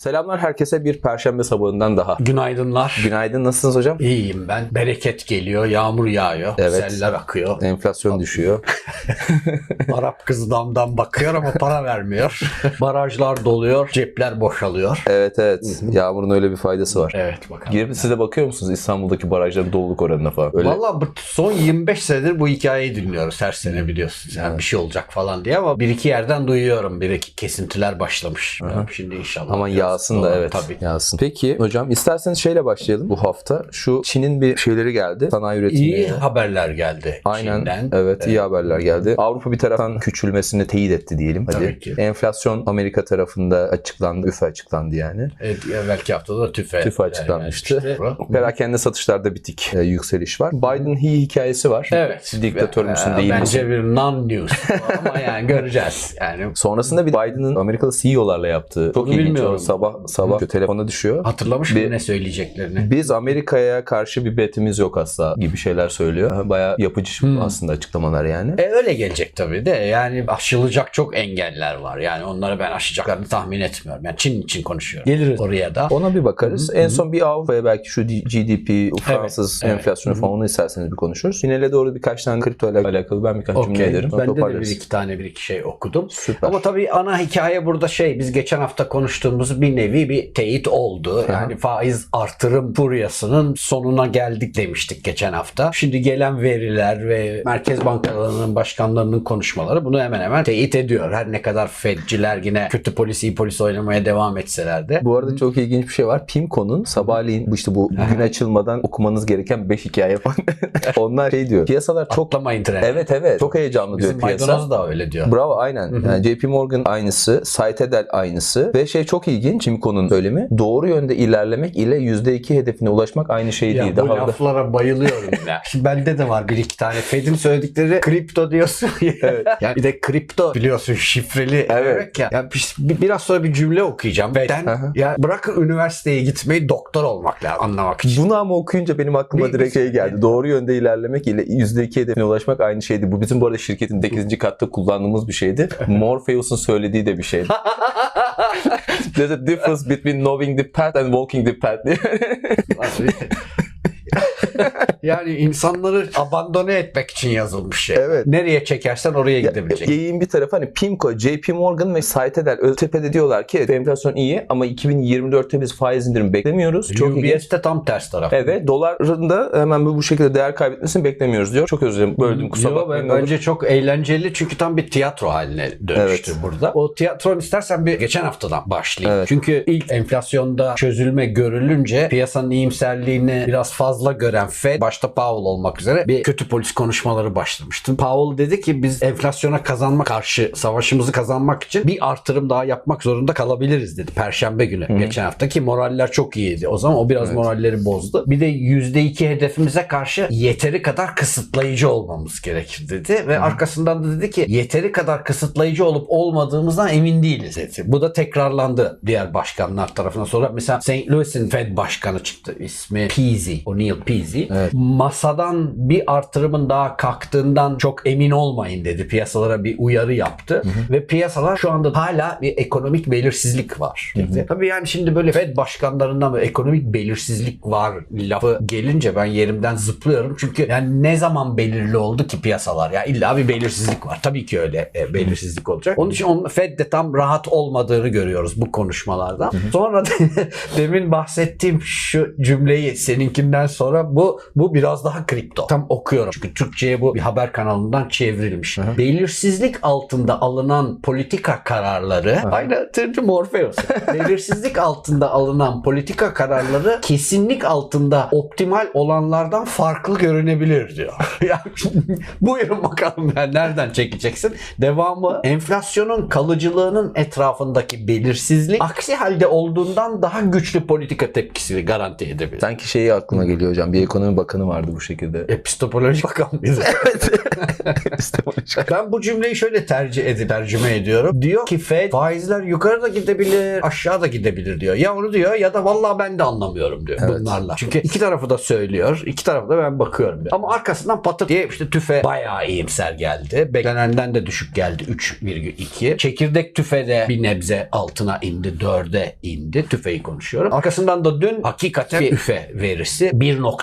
Selamlar herkese bir perşembe sabahından daha. Günaydınlar. Günaydın nasılsınız hocam? İyiyim ben. Bereket geliyor, yağmur yağıyor, Evet. seller akıyor. Enflasyon düşüyor. Arap kızı damdan bakıyor ama para vermiyor. Barajlar doluyor, cepler boşalıyor. Evet evet. Yağmurun öyle bir faydası var. Evet bakalım. Girip siz de bakıyor musunuz İstanbul'daki barajların doluluk oranına falan? Öyle. Valla son 25 senedir bu hikayeyi dinliyoruz her sene biliyorsunuz. Yani bir şey olacak falan diye ama bir iki yerden duyuyorum. Bir iki kesintiler başlamış. Yani şimdi inşallah. Aman biraz yağsın da evet. Tabii. Yağsın. Peki hocam isterseniz şeyle başlayalım bu hafta. Şu Çin'in bir şeyleri geldi. Sanayi üretimi. İyi haberler geldi Aynen. Çin'den. Evet iyi haberler geldi. Avrupa bir taraftan küçülmesini teyit etti diyelim. Hadi. Tabii ki. Enflasyon Amerika tarafında açıklandı. Üfe açıklandı yani. Evet, evvelki haftada da tüfe. TÜFE açıklanmıştı. gelmişti. Perakende satışlarda bitik e, yükseliş var. Biden hi hikayesi var. Evet. Diktatör müsün Ee, değil misin? Bence bir non-news. Ama yani göreceğiz. Yani Sonrasında bir Biden'ın Amerikalı CEO'larla yaptığı çok Bunu ilginç bilmiyorum. Sabah sabah telefona düşüyor. hatırlamış Bir- mı ne söyleyeceklerini? Biz Amerika'ya karşı bir betimiz yok asla gibi şeyler söylüyor. Bayağı yapıcı Hmm. aslında açıklamalar yani. E öyle gelecek tabii de yani aşılacak çok engeller var. Yani onları ben aşacaklarını tahmin etmiyorum. Yani Çin için konuşuyorum. Geliriz oraya da. Ona bir bakarız. En son bir Avrupa'ya belki şu GDP, Fransız evet. enflasyonu falan onu isterseniz bir konuşuruz. Finale doğru birkaç tane kripto ile alakalı ben birkaç cümle Okey. ederim. Ben de, de bir iki tane bir iki şey okudum. Süper. Ama tabii ana hikaye burada şey biz geçen hafta konuştuğumuz bir nevi bir teyit oldu. Yani faiz artırım furyasının sonuna geldik demiştik geçen hafta. Şimdi gelen veriler ve merkez bankalarının başkanlarının konuşmaları bunu hemen hemen teyit ediyor. Her ne kadar Fedciler yine kötü polis iyi polis oynamaya devam etseler de. Bu arada çok ilginç bir şey var. Pimco'nun sabahleyin bu işte bu gün açılmadan okumanız gereken 5 hikaye falan. Onlar şey diyor. Piyasalar çok Atlamayın trene. Evet evet. Çok heyecanlı diyor Bizim piyasa. maydanoz da öyle diyor. Bravo aynen. Yani JP Morgan aynısı, Citadel aynısı ve şey çok ilginç Pimco'nun söylemi. Doğru yönde ilerlemek ile %2 hedefine ulaşmak aynı şey Ya değil. bu Daha da- laflara bayılıyorum ya. Şimdi bende de var bir iki tane. Fed'in söyledikleri kripto diyorsun ya. Evet. Yani bir de kripto biliyorsun şifreli Evet. demek ya. ya bir- bir- biraz sonra bir cümle okuyacağım. Fed'den Hı hı. ya bırakın üniversiteye gitmeyi doktor olmak lazım anlamak için. Bunu ama okuyunca benim aklıma Bir- direkt şey geldi. Doğru yönde ilerlemek ile %2 hedefine ulaşmak aynı şeydi. Bu bizim bu arada şirketin 8. katta kullandığımız bir şeydi. Morpheus'un söylediği de bir şeydi. There's a difference between knowing the path and walking the path. yani insanları abandone etmek için yazılmış şey. Evet. Nereye çekersen oraya gidebilecek. Geyiğin bir tarafı hani Pimco, JP Morgan ve Citadel Öztepe'de diyorlar ki enflasyon iyi ama 2024'te biz faiz indirimi beklemiyoruz. Çok. UBS'te tam ters taraf. Evet doların da hemen bu şekilde değer kaybetmesini beklemiyoruz diyor. Çok özür dilerim böldüm kusura bakmayın. ben- Bence çok eğlenceli çünkü tam bir tiyatro haline dönüştü Evet. burada. O tiyatron istersen bir geçen haftadan başlayayım. Evet. Çünkü ilk enflasyonda çözülme görülünce piyasanın iyimserliğini biraz fazla gören Fed başta Powell olmak üzere bir kötü polis konuşmaları başlamıştı. Powell dedi ki biz enflasyona kazanma karşı savaşımızı kazanmak için bir artırım daha yapmak zorunda kalabiliriz dedi. Perşembe günü geçen hafta ki moraller çok iyiydi. O zaman o biraz Evet. moralleri bozdu. Bir de %2 hedefimize karşı yeteri kadar kısıtlayıcı olmamız gerekir dedi ve arkasından da dedi ki yeteri kadar kısıtlayıcı olup olmadığımızdan emin değiliz dedi. Bu da tekrarlandı diğer başkanlar tarafından. Sonra mesela St. Louis'in Fed başkanı çıktı. İsmi Peasy, O'Neill Peasy. Evet. Masadan bir artırımın daha kalktığından çok emin olmayın dedi. Piyasalara bir uyarı yaptı. Ve piyasalar şu anda hala bir ekonomik belirsizlik var dedi. Tabii yani şimdi böyle Fed başkanlarından böyle ekonomik belirsizlik var lafı gelince ben yerimden zıplıyorum. Çünkü yani ne zaman belirli oldu ki piyasalar? Ya illa bir belirsizlik var. Tabii ki öyle e, belirsizlik olacak. Onun için onun, Fed de tam rahat olmadığını görüyoruz bu konuşmalardan. Sonra da demin bahsettiğim şu cümleyi seninkinden sonra bu bu biraz daha kripto. Tam okuyorum. Çünkü Türkçe'ye bu bir haber kanalından çevrilmiş. Belirsizlik altında alınan politika kararları aynı Tırcı Morpheus. Belirsizlik altında alınan politika kararları kesinlik altında optimal olanlardan farklı görünebilir diyor. Yani Buyurun bakalım yani nereden çekeceksin? Devamı enflasyonun kalıcılığının etrafındaki belirsizlik aksi halde olduğundan daha güçlü politika tepkisini garanti edebilir. Sanki şeyi aklıma geliyor hocam. Bir Bir ekonomi bakanı vardı bu şekilde. Epistopoloji bakan mıydı? Ben bu cümleyi şöyle tercih edip tercüme ediyorum. Diyor ki Fed faizler yukarı da gidebilir, aşağı da gidebilir diyor. Ya onu diyor ya da vallahi ben de anlamıyorum diyor Evet. bunlarla. Çünkü iki tarafı da söylüyor. iki tarafı da ben bakıyorum diyor. Ama arkasından patır diye işte tüfe bayağı iyimser geldi. Beklenenden de düşük geldi 3,2. Çekirdek tüfe de bir nebze altına indi. 4'e indi. Tüfeyi konuşuyorum. Arkasından da dün hakikaten bir üfe verisi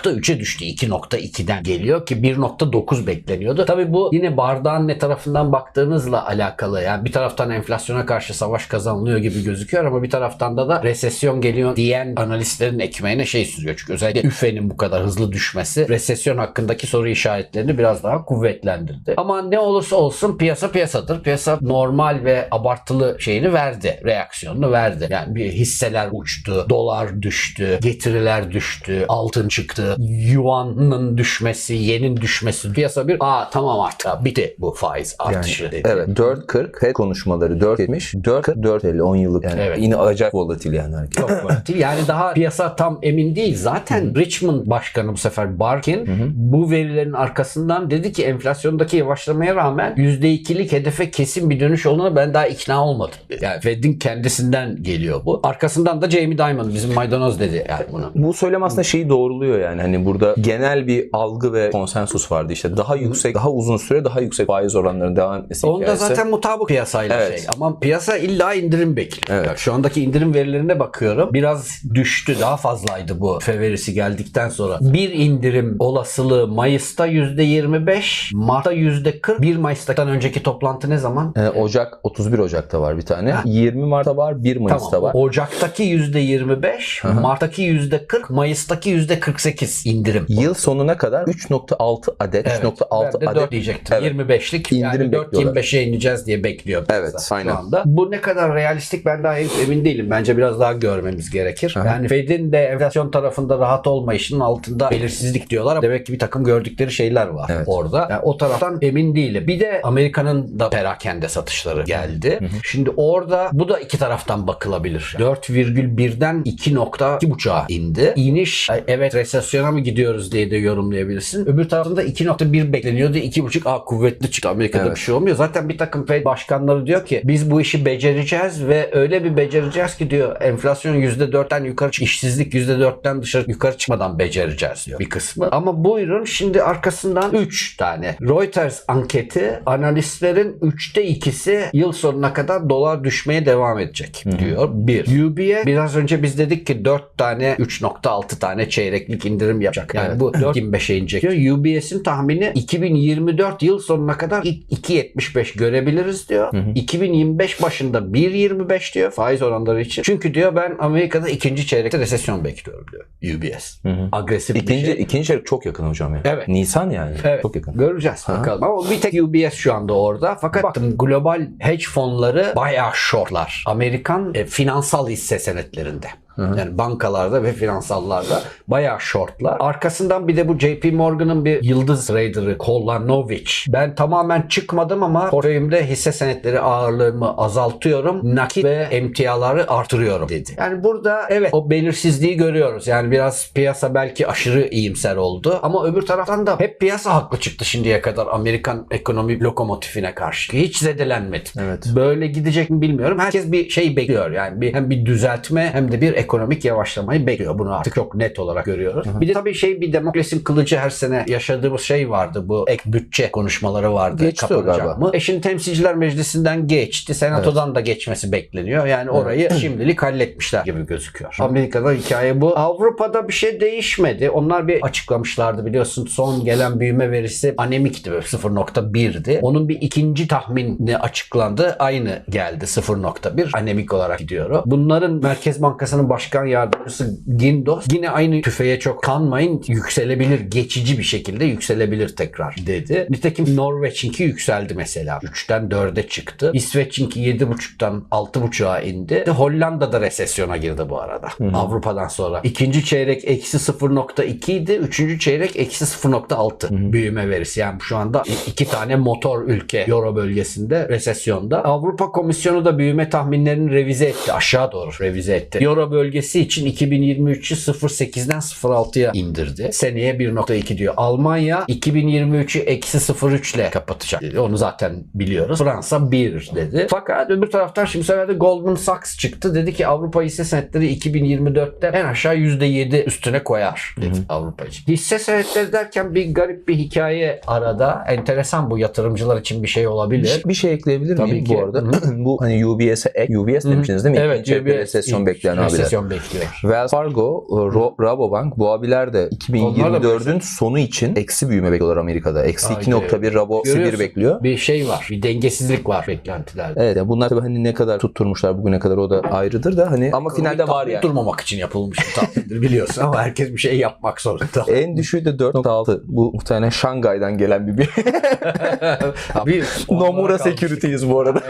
1.3'e düştü. 2.2'den geliyor ki 1.9 bekleniyordu. Tabii bu yine bardağın ne tarafından baktığınızla alakalı. Yani bir taraftan enflasyona karşı savaş kazanılıyor gibi gözüküyor ama bir taraftan da da resesyon geliyor diyen analistlerin ekmeğine şey sürüyor. Çünkü özellikle üfenin bu kadar hızlı düşmesi resesyon hakkındaki soru işaretlerini biraz daha kuvvetlendirdi. Ama ne olursa olsun piyasa piyasadır. Piyasa normal ve abartılı şeyini verdi. Reaksiyonunu verdi. Yani bir hisseler uçtu, dolar düştü, getiriler düştü, altın çıktı, yuanın düşmesi, yenin düşmesi. Piyasa bir aa tamam artık bitti bu faiz artışı dedi. Evet 4.40 FED konuşmaları 4.70 4.40 4.50 10 yıllık yani Evet. yine acayip volatil yani hareket. Çok volatil. Yani daha piyasa tam emin değil. Zaten Richmond Başkanı bu sefer Barkin bu verilerin arkasından dedi ki enflasyondaki yavaşlamaya rağmen %2'lik hedefe kesin bir dönüş olduğuna ben daha ikna olmadım. dedi. Yani Fed'in kendisinden geliyor bu. Arkasından da Jamie Dimon bizim maydanoz dedi yani bunu. Bu söylem aslında şeyi doğruluyor yani hani burada genel bir algı ve konsensus vardı işte daha yüksek daha uzun süre daha yüksek faiz oranlarının devam etmesi Onda hikayesi. zaten mutabık piyasayla Evet. şey. Ama piyasa illa indirim bekliyor. Evet. Şu andaki indirim verilerine bakıyorum. Biraz düştü. Daha fazlaydı bu fe verisi geldikten sonra. Bir indirim olasılığı Mayıs'ta %25, Mart'ta %40. 1 Mayıs'tan önceki toplantı ne zaman? Ee, Ocak 31 Ocak'ta var bir tane. Ha. 20 Mart'ta var, 1 Mayıs'ta var. Ocak'taki %25, Mart'taki %40, Mayıs'taki %48 indirim. Yıl sonuna kadar 3.6 adet, Evet. 3.6 ben de 4 adet diyecektim. Evet. 25'lik İndirim yani bekliyorlar. 4.25'e ineceğiz diye bekliyor. Evet, şu aynen. anda. Bu ne kadar realistik ben daha emin değilim. Bence biraz daha görmemiz gerekir. Aha. Yani Fed'in de enflasyon tarafında rahat olmayışının altında belirsizlik diyorlar. Demek ki bir takım gördükleri şeyler var Evet. orada. Yani o taraftan emin değilim. Bir de Amerika'nın da perakende satışları geldi. Şimdi orada bu da iki taraftan bakılabilir. 4,1'den 2.2.5'a indi. İniş evet resesyona mı gidiyoruz diye de yorumlayabilirsin. Öbür tarafında 2.1 bekleniyordu. 2.5 aa kuvvetli çıktı. Amerika'da Evet. bir şey olmuyor. Zaten bir takım Fed başkanları diyor ki biz bu işi becereceğiz ve öyle bir becereceğiz ki diyor enflasyon %4'ten yukarı çık, işsizlik %4'ten dışarı yukarı çıkmadan becereceğiz diyor bir kısmı. Ama buyurun şimdi arkasından 3 tane Reuters anketi analistlerin 3'te ikisi yıl sonuna kadar dolar düşmeye devam edecek diyor. Bir. UBS biraz önce biz dedik ki 4 tane 3.6 tane çeyreklik indirim yapacak. Yani Evet. bu 4.25'e inecek diyor. UBS'in tahmini 2024 yıl sonuna kadar ilk 2.75 görebiliriz diyor. 2025 başında 1.25 diyor faiz oranları için. Çünkü diyor ben Amerika'da ikinci çeyrekte resesyon bekliyorum diyor UBS. Hı hı. Agresif bir İkinci, şey. ikinci çeyrek çok yakın hocam ya. Evet. Nisan yani. Evet. Çok yakın. Göreceğiz Ha. bakalım. Ama bir tek UBS şu anda orada. Fakat baktım global hedge fonları bayağı shortlar. Amerikan e, finansal hisse senetlerinde. Yani bankalarda ve finansallarda bayağı shortlar. Arkasından bir de bu JP Morgan'ın bir yıldız trader'ı Kolanovic. Ben tamamen çıkmadım ama portföyümde hisse senetleri ağırlığımı azaltıyorum. Nakit ve emtiaları artırıyorum dedi. Yani burada evet o belirsizliği görüyoruz. Yani biraz piyasa belki aşırı iyimser oldu. Ama öbür taraftan da hep piyasa haklı çıktı şimdiye kadar Amerikan ekonomi lokomotifine karşı. Hiç zedelenmedi. Evet. Böyle gidecek mi bilmiyorum. Herkes bir şey bekliyor. Yani bir, hem bir düzeltme hem de bir ekonomik yavaşlamayı bekliyor. Bunu artık çok net olarak görüyoruz. Bir de tabii şey bir demokrasinin kılıcı her sene yaşadığımız şey vardı. Bu ek bütçe konuşmaları vardı. Geçti Kapanacak galiba. mı? E şimdi temsilciler meclisinden geçti. Senatodan da geçmesi bekleniyor. Yani orayı şimdilik halletmişler gibi gözüküyor. Amerika'da hikaye bu. Avrupa'da bir şey değişmedi. Onlar bir açıklamışlardı biliyorsun. Son gelen büyüme verisi anemikti böyle 0.1'di. Onun bir ikinci tahmini açıklandı. Aynı geldi 0.1. Anemik olarak gidiyor. Bunların Merkez Bankası'nın başkan yardımcısı Gindos yine aynı tüfeğe çok kanmayın yükselebilir. Geçici bir şekilde yükselebilir tekrar dedi. Nitekim Norveç'inki yükseldi mesela. 3'ten 4'e çıktı. İsveç'inki 7.5'tan 6.5'a indi. Hollanda'da resesyona girdi bu arada. Avrupa'dan sonra. İkinci çeyrek eksi 0.2 idi. Üçüncü çeyrek eksi 0.6 büyüme verisi. Yani şu anda iki tane motor ülke Euro bölgesinde resesyonda. Avrupa Komisyonu da büyüme tahminlerini revize etti. Aşağı doğru revize etti. Euro bölgesi bölgesi için 2023'ü 0.8'den 0.6'ya indirdi. Seneye 1.2 diyor. Almanya 2023'ü eksi 0.3 ile kapatacak dedi. Onu zaten biliyoruz. Fransa 1 dedi. Fakat öbür taraftan şimdi sefer de Goldman Sachs çıktı. Dedi ki Avrupa hisse senetleri 2024'te en aşağı %7 üstüne koyar dedi Avrupa için. Hisse senetleri derken bir garip bir hikaye arada. Enteresan bu yatırımcılar için bir şey olabilir. Bir şey ekleyebilir Tabii miyim ki. bu arada? Bu hani UBS'e ek, UBS demiştiniz değil mi? Evet, İkinci UBS resesyon bekleyen abiler. Resesyon bekliyor. Wells Fargo, Ro- Rabobank bu abiler de Onlar da 2024'ün sonu için eksi büyüme bekliyorlar Amerika'da. Eksi Haydi. 2.1 Rabo eksi 1 Görüyorsun. bekliyor. Bir şey var. Bir dengesizlik var beklentilerde. Evet yani bunlar tabii hani ne kadar tutturmuşlar bugüne kadar o da ayrıdır da hani ama finalde var yani. Durmamak için yapılmış bir tahmindir biliyorsun ama herkes bir şey yapmak zorunda. En düşüğü de 4.6. Bu muhtemelen Şangay'dan gelen bir bir. bir Nomura Security'yiz bu arada.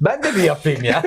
ben de bir yapayım ya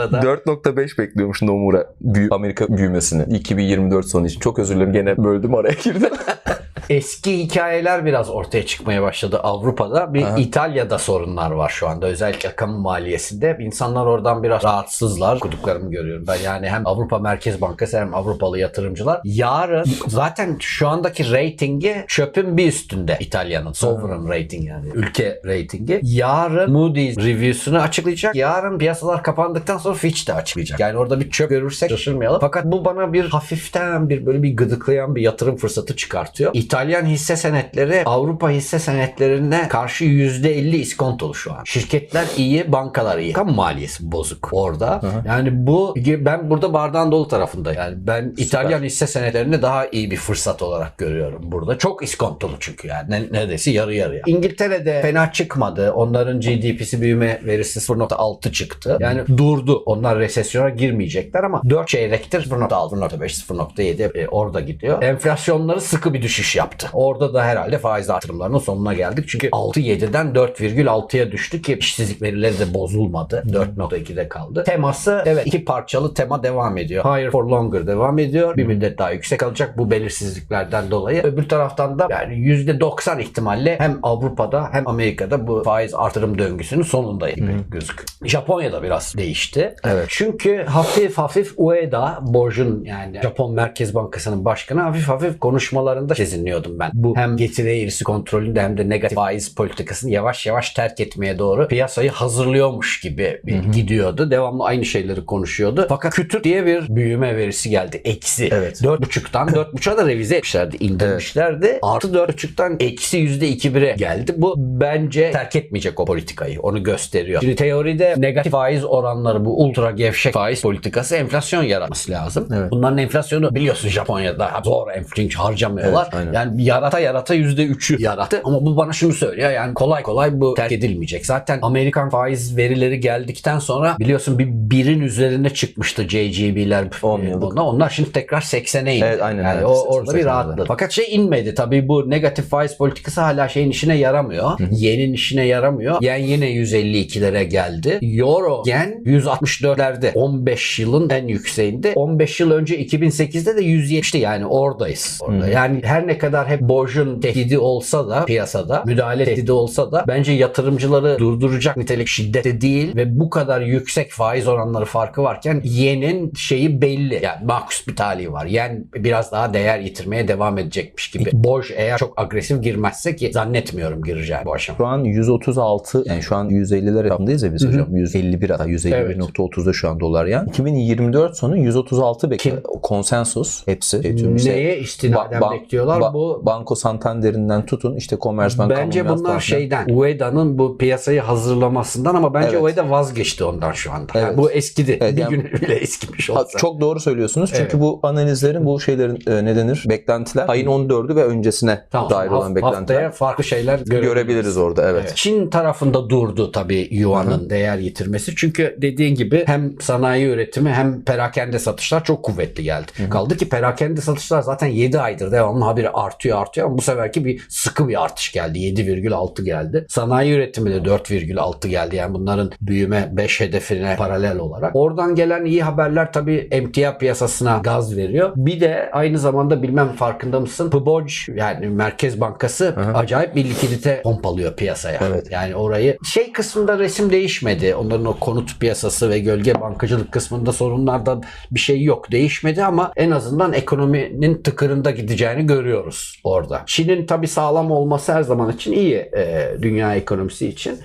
arada. 4.5 bekliyormuş Nomura büyü, Amerika büyümesini 2024 sonu için. Çok özür dilerim gene böldüm araya girdim. Eski hikayeler biraz ortaya çıkmaya başladı Avrupa'da. Bir Aha. İtalya'da sorunlar var şu anda. Özellikle kamu maliyesinde. İnsanlar oradan biraz rahatsızlar. Okuduklarımı görüyorum. Ben yani hem Avrupa Merkez Bankası hem Avrupalı yatırımcılar. Yarın zaten şu andaki reytingi çöpün bir üstünde İtalya'nın. Sovereign rating yani. Ülke reytingi. Yarın Moody's review'sunu açıklayacak. Yarın piyasalar kapandıktan sonra Fitch de açıklayacak. Yani orada bir çöp görürsek şaşırmayalım. Fakat bu bana bir hafiften bir böyle bir gıdıklayan bir yatırım fırsatı çıkartıyor. İtalyan hisse senetleri Avrupa hisse senetlerine karşı %50 iskontolu şu an. Şirketler iyi, bankalar iyi. Kamu maliyesi bozuk orada. Yani bu ben burada bardağın dolu tarafında. Yani ben İtalyan hisse senetlerini daha iyi bir fırsat olarak görüyorum burada. Çok iskontolu çünkü yani. Ne- neredeyse yarı yarıya. İngiltere'de fena çıkmadı. Onların GDP'si büyüme verisi 0.6 çıktı. Yani durdu. Onlar resesyona girmeyecekler ama 4 çeyrektir 0.6, 0.5, 0.7 e, orada gidiyor. Enflasyonları sıkı bir düşüş yaptı. Orada da herhalde faiz artırımlarının sonuna geldik. Çünkü 6.7'den 4,6'ya düştü ki işsizlik verileri de bozulmadı. 4.2'de kaldı. Teması evet iki parçalı tema devam ediyor. Higher for longer devam ediyor. Bir müddet daha yüksek alacak bu belirsizliklerden dolayı. Öbür taraftan da yani %90 ihtimalle hem Avrupa'da hem Amerika'da bu faiz artırım döngüsünün sonunda gibi gözüküyor. Japonya'da biraz değişti. Evet. Çünkü hafif hafif Ueda, Borj'un yani Japon Merkez Bankası'nın başkanı hafif hafif konuşmalarında sezinliyordum ben. Bu hem getiri eğrisi kontrolünde hem de negatif faiz politikasını yavaş yavaş terk etmeye doğru piyasayı hazırlıyormuş gibi bir gidiyordu. Devamlı aynı şeyleri konuşuyordu. Fakat kütür diye bir büyüme verisi geldi. Eksi. Evet. 4.5'tan 4.5'a da revize etmişlerdi. indirmişlerdi. Artı 4.5'tan eksi %2.1'e geldi. Bu bence terk etmeyecek o politikayı. Onu gösteriyor. Şimdi teoride negatif faiz oranları bu ultra gevşek faiz politikası enflasyon yaratması lazım. Evet. Bunların enflasyonu biliyorsun Japonya'da zor enflasyon harcamıyorlar. Evet, aynen. yani yarata yarata %3'ü yarattı. Ama bu bana şunu söylüyor. Yani kolay kolay bu terk edilmeyecek. Zaten Amerikan faiz verileri geldikten sonra biliyorsun bir birin üzerine çıkmıştı JGB'ler. Bunlar. Onlar şimdi tekrar 80'e indi. Evet, aynen, Yani evet. o, orada bir 80'e rahatladı. Fakat şey inmedi. Tabii bu negatif faiz politikası hala şeyin işine yaramıyor. Yenin işine yaramıyor. Yen yine 152'lere geldi. Euro yen 164'lerde. 15 yılın en yükseğinde. 15 yıl önce 2008'de de 170'ti yani oradayız. Orada. Yani her ne kadar hep borcun tehdidi olsa da piyasada müdahale tehdidi olsa da bence yatırımcıları durduracak nitelik şiddette değil ve bu kadar yüksek faiz oranları farkı varken yenin şeyi belli. Yani makus bir talihi var. Yen biraz daha değer yitirmeye devam edecekmiş gibi. Borç eğer çok agresif girmezse ki zannetmiyorum gireceği bu aşama. Şu an 136 yani şu an 150'ler etrafındayız ya biz hocam. 151 hatta 151.30'da şu an dolar yani. 2024 sonu 136 bekliyor. Konsensus hepsi. Neye istinaden ba- ba- bekliyorlar? ba- bu Banco Santander'inden tutun işte Commerzbank Bence bunlar şeyden UEDA'nın bu piyasayı hazırlamasından ama bence Evet. UEDA vazgeçti ondan şu anda. Yani Evet. bu eskidi. Evet, bir yani- gün bile eskimiş olsa. Çok doğru söylüyorsunuz. Çünkü Evet. bu analizlerin, bu şeylerin e, ne denir? Beklentiler ayın 14'ü ve öncesine Tamam. dair olan beklentiler. Haftaya farklı şeyler görebiliriz. Görebiliriz orada evet. Evet. Çin tarafında durdu tabii yuanın değer yitirmesi. Çünkü dediğin gibi hem sanayi üretimi hem perakende satışlar çok kuvvetli geldi. Kaldı ki perakende satışlar zaten 7 aydır devamlı habire artıyor artıyor ama bu seferki bir sıkı bir artış geldi. 7,6 geldi. Sanayi üretimi de 4,6 geldi. Yani bunların büyüme 5 hedefine paralel olarak. Oradan gelen iyi haberler tabii emtia piyasasına gaz veriyor. Bir de aynı zamanda bilmem farkında mısın? PBOJ yani Merkez Bankası acayip bir likidite pompalıyor piyasaya. Evet. Yani orayı şey kısmında resim değişmedi. Onların o konut piyasası ve gölge bankacılık kısmında sorunlardan bir şey yok. Değişmedi ama en azından ekonominin tıkırında gideceğini görüyoruz orada. Çin'in tabii sağlam olması her zaman için iyi e, dünya ekonomisi için.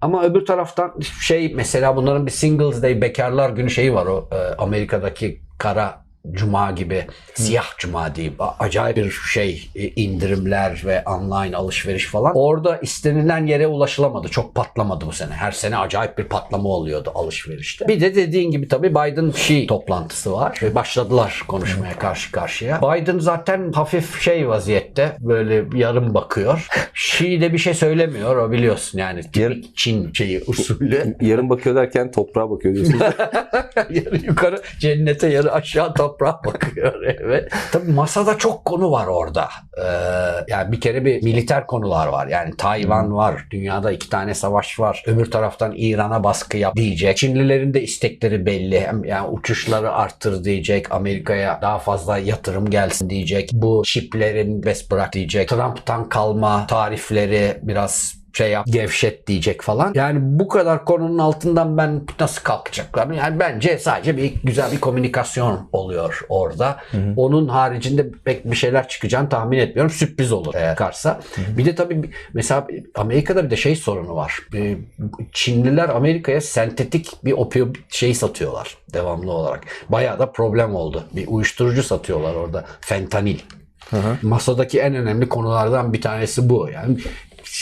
Ama öbür taraftan şey mesela bunların bir Singles Day bekarlar günü şeyi var o e, Amerika'daki kara Cuma gibi siyah cuma diyeyim. A- Acayip bir şey e, indirimler ve online alışveriş falan. Orada istenilen yere ulaşılamadı. Çok patlamadı bu sene. Her sene acayip bir patlama oluyordu alışverişte. Bir de dediğin gibi tabii Biden Xi toplantısı var. Ve başladılar konuşmaya karşı karşıya. Biden zaten hafif şey vaziyette böyle yarım bakıyor. Xi de bir şey söylemiyor o biliyorsun yani. Tipik Çin şeyi usulü. Yarın bakıyor derken toprağa bakıyor diyorsunuz. yarı yukarı cennete yarı aşağı toprağa bakıyor evet. Tabii masada çok konu var orada. Ee, yani bir kere bir militer konular var. Yani Tayvan var. Dünyada iki tane savaş var. Öbür taraftan İran'a baskı yap diyecek. Çinlilerin de istekleri belli. Hem yani uçuşları arttır diyecek. Amerika'ya daha fazla yatırım gelsin diyecek. Bu çiplerin bes bırak diyecek. Trump'tan kalma tarifleri biraz şey yap gevşet diyecek falan. Yani bu kadar konunun altından ben nasıl kalkacaklar? Yani bence sadece bir güzel bir komünikasyon oluyor orada. Onun haricinde pek bir şeyler çıkacağını tahmin etmiyorum. Sürpriz olur eğer çıkarsa. Bir de tabii mesela Amerika'da bir de şey sorunu var. Çinliler Amerika'ya sentetik bir opiyum şey satıyorlar devamlı olarak. Bayağı da problem oldu. Bir uyuşturucu satıyorlar orada. Fentanil. Masadaki en önemli konulardan bir tanesi bu. Yani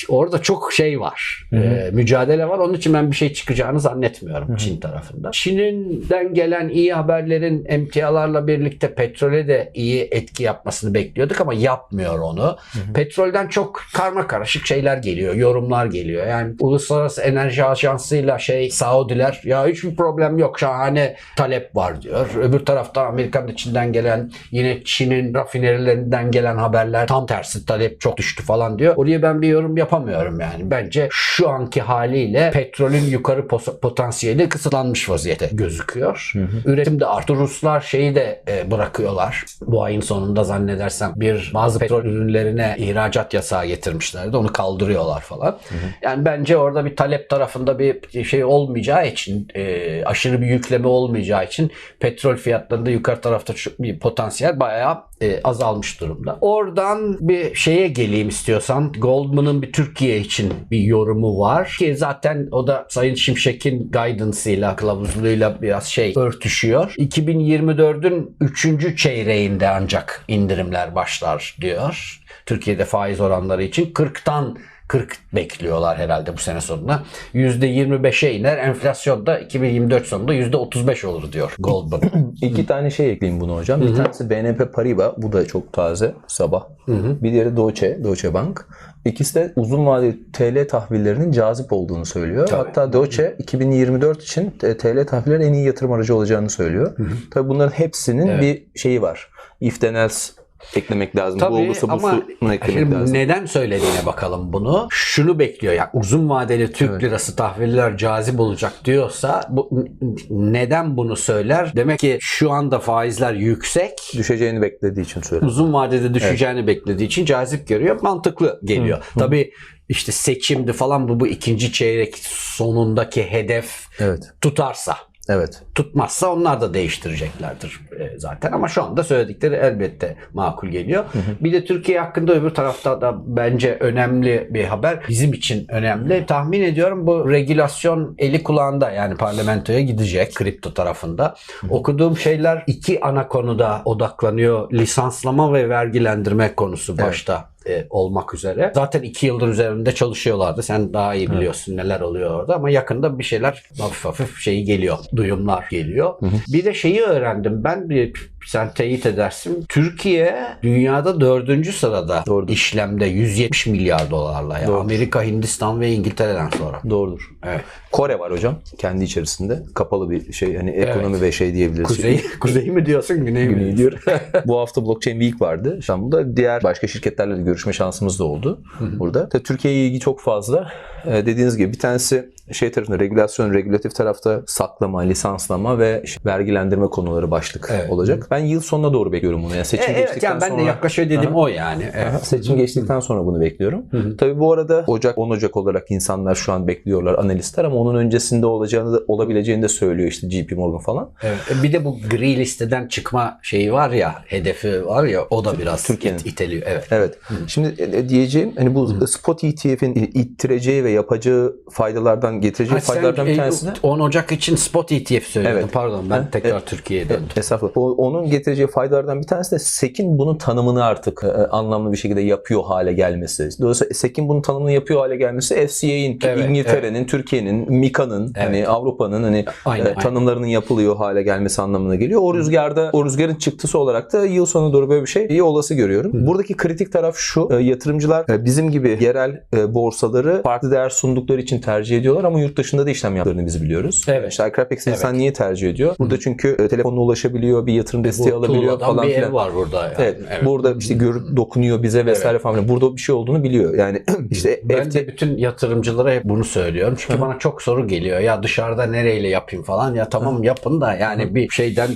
orada çok şey var. Ee, mücadele var. Onun için ben bir şey çıkacağını zannetmiyorum Çin tarafında. Çin'den gelen iyi haberlerin emtialarla birlikte petrole de iyi etki yapmasını bekliyorduk ama yapmıyor onu. Petrolden çok karma karışık şeyler geliyor. Yorumlar geliyor. Yani Uluslararası Enerji Ajansı'yla şey Saudiler ya hiçbir problem yok. Şahane talep var diyor. Öbür taraftan Amerika'nın içinden gelen yine Çin'in rafinerilerinden gelen haberler tam tersi talep çok düştü falan diyor. Oraya ben bir yorum yapamıyorum yani. Bence şu anki haliyle petrolün yukarı potansiyeli kısıtlanmış vaziyette gözüküyor. Üretim de arttı. Ruslar şeyi de e, bırakıyorlar. Bu ayın sonunda zannedersem bir bazı petrol ürünlerine ihracat yasağı getirmişlerdi. Onu kaldırıyorlar falan. Yani bence orada bir talep tarafında bir şey olmayacağı için e, aşırı bir yükleme olmayacağı için petrol fiyatlarında yukarı tarafta bir potansiyel bayağı e, azalmış durumda. Oradan bir şeye geleyim istiyorsan. Goldman'ın bir Türkiye için bir yorumu var ki zaten o da Sayın Şimşek'in guidance'ıyla, kılavuzluğuyla biraz şey örtüşüyor. 2024'ün 3. çeyreğinde ancak indirimler başlar diyor. Türkiye'de faiz oranları için 40'tan 40 bekliyorlar herhalde bu sene sonuna. %25'e iner. Enflasyon da 2024 sonunda %35 olur diyor Goldman. İki tane şey ekleyeyim bunu hocam. Bir tanesi BNP Paribas. Bu da çok taze sabah. Bir diğeri Deutsche, Deutsche Bank. İkisi de uzun vadeli TL tahvillerinin cazip olduğunu söylüyor. Tabii. Hatta Deutsche 2024 için TL tahvillerin en iyi yatırım aracı olacağını söylüyor. Tabii bunların hepsinin Evet. bir şeyi var. If then else eklemek lazım. bu Tabii olursa bu ama su eklemek lazım. neden söylediğine bakalım bunu. Şunu bekliyor ya uzun vadeli Türk Evet. lirası tahviller cazip olacak diyorsa bu neden bunu söyler? Demek ki şu anda faizler yüksek. Düşeceğini beklediği için söylüyor. Uzun vadede düşeceğini beklediği için cazip görüyor. Mantıklı geliyor. Tabii işte seçimdi falan bu bu ikinci çeyrek sonundaki hedef Evet. tutarsa Evet. tutmazsa onlar da değiştireceklerdir e, zaten ama şu anda söyledikleri elbette makul geliyor. Bir de Türkiye hakkında öbür tarafta da bence önemli bir haber. Bizim için önemli. Tahmin ediyorum bu regülasyon eli kulağında yani parlamentoya gidecek kripto tarafında. Okuduğum şeyler iki ana konuda odaklanıyor. Lisanslama ve vergilendirme konusu başta e, olmak üzere. Zaten iki yıldır üzerinde çalışıyorlardı. Sen daha iyi biliyorsun neler oluyor orada ama yakında bir şeyler hafif hafif şeyi geliyor. Duyumlar geliyor. Bir de şeyi öğrendim. Ben bir sen teyit edersin. Türkiye dünyada dördüncü sırada Doğrudur. işlemde 170 milyar dolarla. Doğru. Amerika, Hindistan ve İngiltere'den sonra. Doğrudur. Evet. Kore var hocam kendi içerisinde. Kapalı bir şey hani ekonomi ve şey diyebiliriz. Kuzey, kuzey mi diyorsun, güney mi? Güney diyor. Bu hafta Blockchain Week vardı İstanbul'da. Diğer başka şirketlerle de görüşme şansımız da oldu burada. Tabii Türkiye'ye ilgi çok fazla. Ee, dediğiniz gibi bir tanesi şey tarafında regülasyon, regülatif tarafta saklama, lisanslama ve vergilendirme konuları başlık Evet. olacak. Ben yıl sonuna doğru bekliyorum bunu. Yani E, seçim evet geçtikten yani ben sonra... de yaklaşıyor dediğim o yani. Evet. Aha, Seçim geçtikten sonra bunu bekliyorum. Tabii bu arada Ocak 10 Ocak olarak insanlar şu an bekliyorlar analistler ama onun öncesinde olacağını da olabileceğini de söylüyor işte JP Morgan falan. Evet. E, Bir de bu gri listeden çıkma şeyi var ya, hedefi var ya o da biraz Türkiye'nin. it- iteliyor. Evet. Evet. Şimdi e, diyeceğim hani bu spot ETF'in ittireceği ve yapacağı faydalardan getireceği Ha, faydalardan bir e, tanesi de 10 Ocak için spot ETF söylüyordun. Evet. Pardon ben Ha, tekrar evet. Türkiye'ye döndüm. Estağfurullah. O- onun getireceği faydalardan bir tanesi de SEC'in bunun tanımını artık e, anlamlı bir şekilde yapıyor hale gelmesi. Dolayısıyla SEC'in bunun tanımını yapıyor hale gelmesi FCA'in, Evet, İngiltere'nin, Türkiye'nin, MiCA'nın, hani Evet. Avrupa'nın hani Aynen, e, aynen. tanımlarının yapılıyor hale gelmesi anlamına geliyor. O rüzgarda, o rüzgarın çıktısı olarak da yıl sonu doğru böyle bir şey iyi olası görüyorum. Buradaki kritik taraf şu. e, yatırımcılar e, bizim gibi yerel e, borsaları farklı değer sundukları için tercih ediyorlar ama yurt dışında da işlem yaptıklarını biz biliyoruz. Evet. İşte iCrapex insan Evet. niye tercih ediyor? Burada çünkü e, telefonla ulaşabiliyor, bir yatırım desteği Bu alabiliyor falan bir filan. ev var burada. Yani. Evet, Burada işte görüp dokunuyor bize vesaire falan. filan. Burada bir şey olduğunu biliyor. Yani işte Ben FT de bütün yatırımcılara hep bunu söylüyorum. Çünkü bana çok soru geliyor. Ya dışarıda nereyle yapayım falan. Ya tamam yapın da yani bir şeyden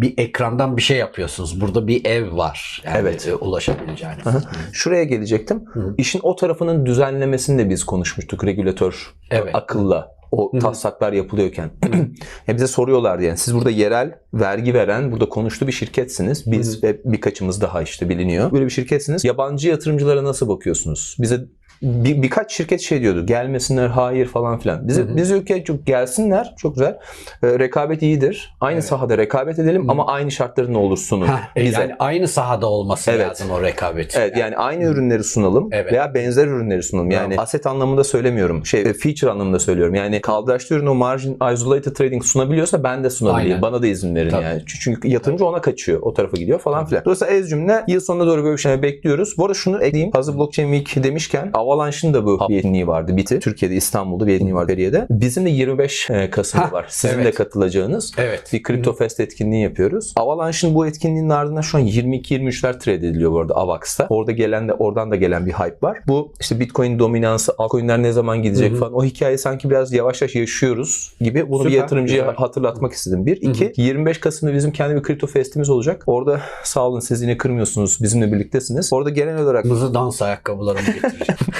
bir ekrandan bir şey yapıyorsunuz. Burada bir ev var. Yani Evet. e, ulaşabileceğiniz. Şuraya gelecektim. Hı. İşin o tarafının düzenlemesini de biz konuşmuştuk regülatör Evet. akılla. O taslaklar yapılıyorken. ya bize soruyorlardı yani siz burada yerel vergi veren, burada konuştu bir şirketsiniz. Biz ve birkaçımız daha işte biliniyor. Böyle bir şirketsiniz. Yabancı yatırımcılara nasıl bakıyorsunuz? Bize bir, birkaç şirket şey diyordu. Gelmesinler, hayır falan filan. Bize, biz ülkeye çok gelsinler. Çok güzel. Ee, rekabet iyidir. Aynı Evet. sahada rekabet edelim ama aynı şartların olur sunun e, bize. yani aynı sahada olması Evet. lazım o rekabet. Evet yani aynı ürünleri sunalım Evet. veya benzer ürünleri sunalım. Yani Bravo. aset anlamında söylemiyorum. Şey e, feature anlamında söylüyorum. Yani kaldıraçlı ürün o margin isolated trading sunabiliyorsa ben de sunabileyim. Aynen. Bana da izin verin Tabii. yani. Çünkü yatırımcı ona kaçıyor. O tarafa gidiyor falan filan. Dolayısıyla ez cümle yıl sonuna doğru böyle bir şey bekliyoruz. Bu arada şunu ekleyeyim. Hazır Blockchain Week demişken Avalanche'ın da bu bir etkinliği vardı. Biti. Türkiye'de İstanbul'da bir etkinliği var Feriye'de. Bizim de 25 Kasım'da Ha, var. Sizin evet. de katılacağınız Evet. bir Crypto Fest etkinliği yapıyoruz. Avalanche'ın bu etkinliğinin ardından şu an 22-23'ler trade ediliyor bu arada AVAX'ta. Orada gelen de oradan da gelen bir hype var. Bu işte Bitcoin dominansı, altcoin'ler ne zaman gidecek Hı hı. falan. O hikayeyi sanki biraz yavaş yavaş yaşıyoruz gibi. Bunu bir Süper, yatırımcıya güzel. hatırlatmak istedim. Bir. iki 25 Kasım'da bizim kendi bir Crypto Fest'imiz olacak. Orada sağ olun siz yine kırmıyorsunuz. Bizimle birliktesiniz. Orada genel olarak Kırmızı dans ayakkabılarımı getireceğim.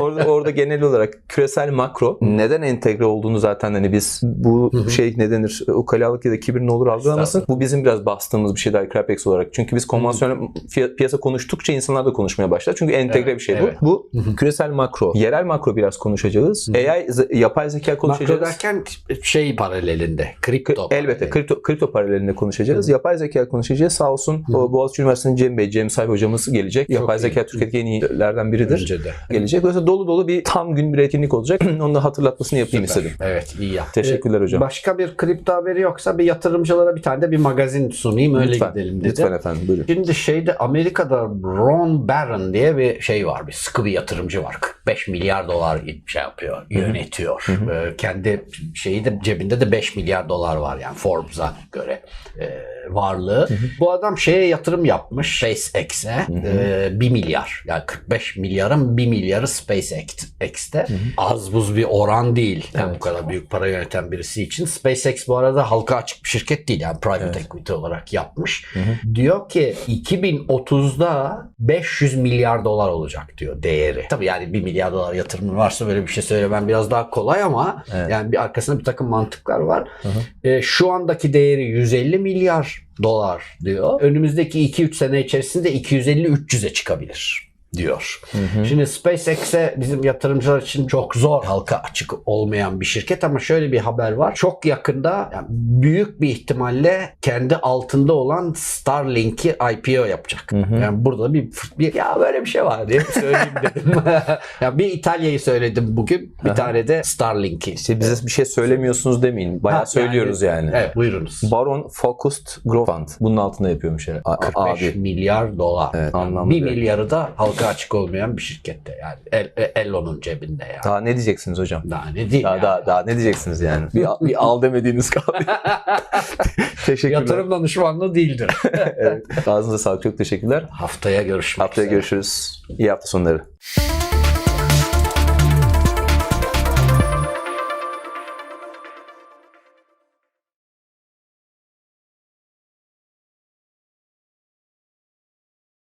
orada, orada genel olarak küresel makro neden entegre olduğunu zaten hani biz bu şey ne denir ukalalık ya da kibir ne olur algılamasın. Bu bizim biraz bastığımız bir şey daha Crapex olarak. Çünkü biz konvansiyonel piyasa konuştukça insanlar da konuşmaya başlar. Çünkü entegre Evet, bir şey evet. bu. Bu küresel makro. Yerel makro biraz konuşacağız. AI, z- yapay zeka konuşacağız. Makro derken şey paralelinde. Kripto. Elbette paralelinde. kripto, kripto paralelinde konuşacağız. Yapay zeka konuşacağız. Sağ olsun o Boğaziçi Üniversitesi'nin Cem Bey, Cem Say hocamız gelecek. Yapay iyi. zeka Türkiye'deki en iyilerden biridir. Bence de. Gelecek. Dolayısıyla dolu dolu bir tam gün bir etkinlik olacak. Onu da hatırlatmasını yapayım Süper. istedim. Evet iyi yap. Teşekkürler hocam. Başka bir kripto haberi yoksa bir yatırımcılara bir tane de bir magazin sunayım öyle lütfen, gidelim dedi. lütfen efendim buyurun. Şimdi şeyde Amerika'da Ron Barron diye bir şey var. Bir sıkı bir yatırımcı var. 45 milyar dolar şey yapıyor, yönetiyor. Ee, kendi şeyi de cebinde de 5 milyar dolar var yani Forbes'a göre e, varlığı. Bu adam şeye yatırım yapmış SpaceX'e e, 1 milyar. Yani 45 milyarın 1 milyarı SpaceX'te. Az buz bir oran değil. Yani bu kadar büyük para yöneten birisi için. SpaceX bu arada halka açık bir şirket değil. Yani private equity olarak yapmış. Diyor ki 2030'da 500 milyar dolar olacak diyor değeri. Tabii yani 1 milyar dolar yatırımın varsa böyle bir şey söylemem biraz daha kolay ama Evet. yani bir arkasında bir takım mantıklar var. E, şu andaki değeri 150 milyar dolar diyor. Önümüzdeki 2-3 sene içerisinde 250-300'e çıkabilir diyor. Şimdi SpaceX'e bizim yatırımcılar için çok zor halka açık olmayan bir şirket ama şöyle bir haber var. Çok yakında yani büyük bir ihtimalle kendi altında olan Starlink'i IPO yapacak. Yani burada bir, bir ya böyle bir şey var diye söyleyeyim dedim. ya bir İtalya'yı söyledim bugün. Bir tane de Starlink'i. İşte bize bir şey söylemiyorsunuz demeyin. Bayağı Ha, söylüyoruz yani. Evet buyurunuz. Baron Focused Growth Fund. Bunun altında yapıyormuş herhalde. A- 45 Abi. milyar dolar. Evet, Yani anlamlı bir bir- milyarı da halka açık olmayan bir şirkette yani. El, Elon'un cebinde yani. Daha, Daha ne diyeceksiniz hocam? ne diyeyim Daha, yani. daha, daha ne diyeceksiniz yani? Bir, bir al demediğiniz kaldı. teşekkürler. Yatırım danışmanlığı değildir. evet. Ağzınıza sağlık. Çok teşekkürler. Haftaya görüşmek Haftaya üzere. görüşürüz. İyi hafta sonları.